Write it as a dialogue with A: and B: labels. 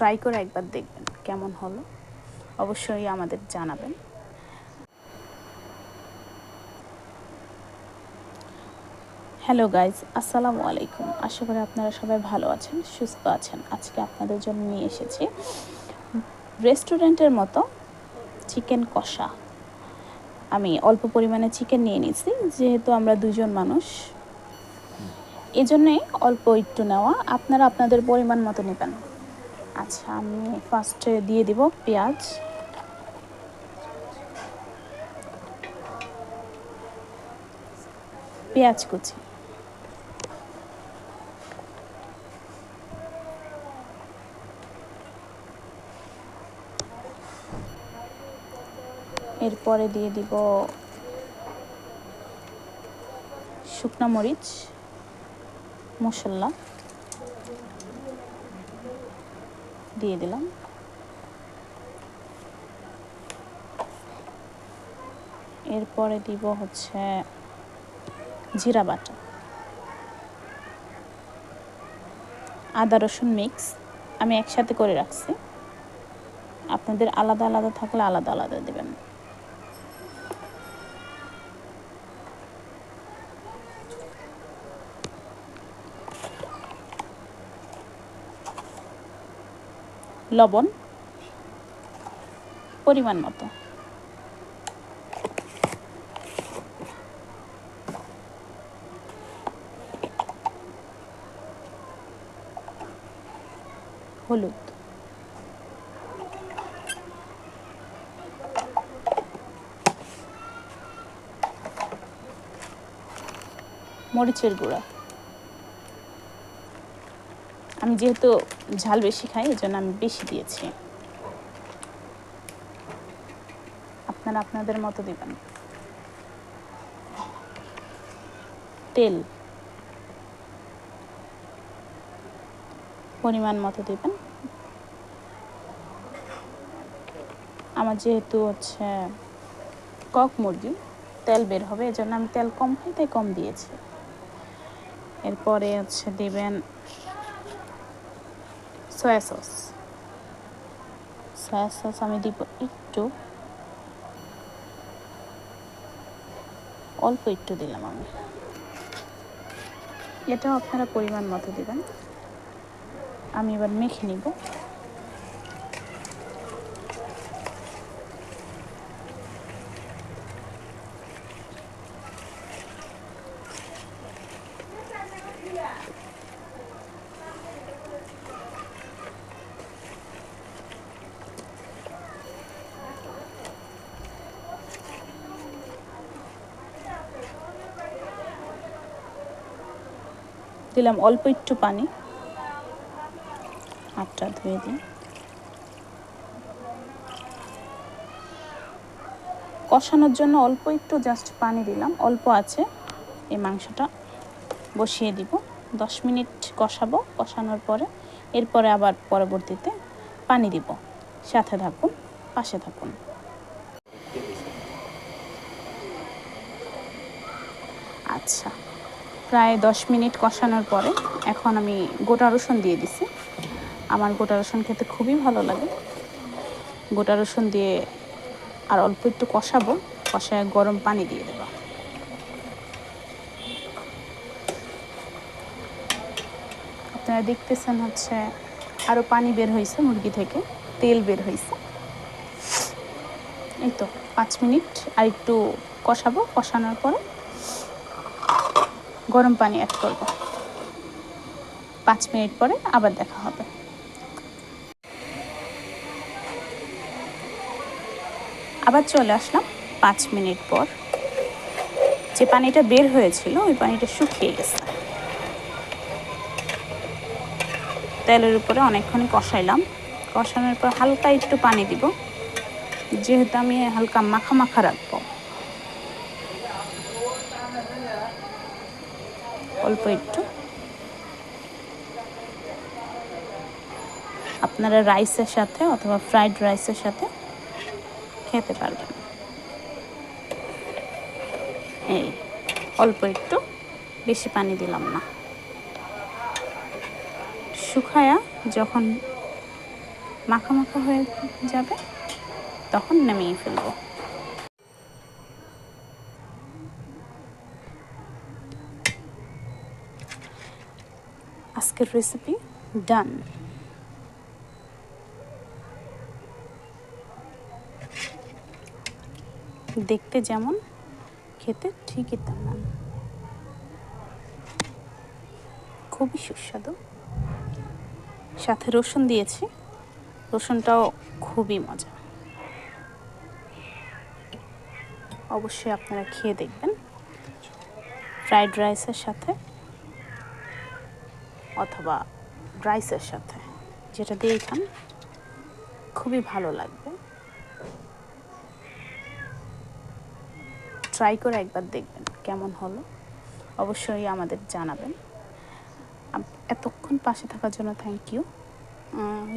A: Try করে একবার দেখবেন কেমন হলো। অবশ্যই আমাদের জানাবেন। হ্যালো গাইজ আসসালামু আলাইকুম। আশা করি আপনারা সবাই ভালো আছেন, সুস্থ আছেন। আজকে আপনাদের জন্য নিয়ে এসেছি রেস্টুরেন্টের মতো চিকেন কষা। আমি অল্প পরিমাণে চিকেন নিয়ে নিয়েছি, যেহেতু আমরা দুজন মানুষ। এই জন্যে অল্প একটু নেওয়া। আপনারা আপনাদের পরিমাণ মতো নেবেন। আচ্ছা আমি ফার্স্টে দিয়ে দিব পেঁয়াজ। পেঁয়াজ কুচি। এরপরে দিয়ে দিব শুকনো মরিচ মশলা। দিয়ে দিলাম। এরপরে দিব হচ্ছে জিরা বাটা। আদা রসুন মিক্স আমি একসাথে করে রাখছি। আপনাদের আলাদা আলাদা থাকলে আলাদা আলাদা দেবেন। লবণ পরিমাণ মতো। হলুদ। মরিচের গুঁড়া। আমি যেহেতু ঝাল বেশি খাই এই জন্য আমি বেশি দিয়েছি। আপনারা আপনাদের মতো দিবেন। তেল। পরিমাণ মতো দিবেন। আমার যেহেতু হচ্ছে কক মুরগি, তেল বের হবে এই জন্য আমি তেল কম খাই, তাই কম দিয়েছি। এরপরে হচ্ছে দিবেন সয়া সস সয়া সস আমি দিব একটু। অল্প একটু দিলাম আমি। এটাও আপনারা পরিমাণ মতো দেবেন। আমি এবার মেখে নিব। দিলাম অল্প একটু পানি। হাতটা ধুয়ে দিই। কষানোর জন্য অল্প একটু জাস্ট পানি দিলাম, অল্প আছে। এই মাংসটা বসিয়ে দিব। দশ মিনিট কষাবো, কষানোর পরে এরপরে আবার পরবর্তীতে পানি দিব। সাথে থাকুন, পাশে থাকুন। আচ্ছা। প্রায় দশ মিনিট কষানোর পরে এখন আমি গোটা রসুন দিয়ে দিছি। আমার গোটা রসুন খেতে খুবই ভালো লাগে। গোটা রসুন দিয়ে আর অল্প একটু কষাবো, কষায় গরম পানি দিয়ে দেবো। আপনারা দেখতেছেন হচ্ছে আরও পানি বের হয়েছে মুরগি থেকে, তেল বের হয়েছে। এই তো, পাঁচ মিনিট আর একটু কষাবো, কষানোর পরে গরম পানি অ্যাড করব। পাঁচ মিনিট পরে আবার দেখা হবে। আবার চলে আসলাম পাঁচ মিনিট পর। যে পানিটা বের হয়েছিল, ওই পানিটা শুকিয়ে গেছে। তেলের উপরে অনেকক্ষণ কষাইলাম। কষানোর পর হালকা একটু পানি দিব। যেহেতু আমি হালকা মাখা মাখা রাখব। অল্প একটু। আপনারা রাইসের সাথে অথবা ফ্রাইড রাইসের সাথে খেতে পারবেন। এই, অল্প একটু, বেশি পানি দিলাম না। শুকায়া যখন মাখা মাখা হয়ে যাবে, তখন নামিয়ে ফেলব। আজকের রেসিপি ডান দেখতে যেমন, খেতে ঠিকই তেমন। খুবই সুস্বাদু। সাথে রসুন দিয়েছি। রসুনটাও খুবই মজা অবশ্যই আপনারা খেয়ে দেখবেন। ফ্রাইড রাইসের সাথে অথবা রাইসের সাথে, যেটা দিয়ে খান খুবই ভালো লাগবে। ট্রাই করে একবার দেখবেন কেমন হলো। অবশ্যই আমাদের জানাবেন। এতক্ষণ পাশে থাকার জন্য থ্যাংক ইউ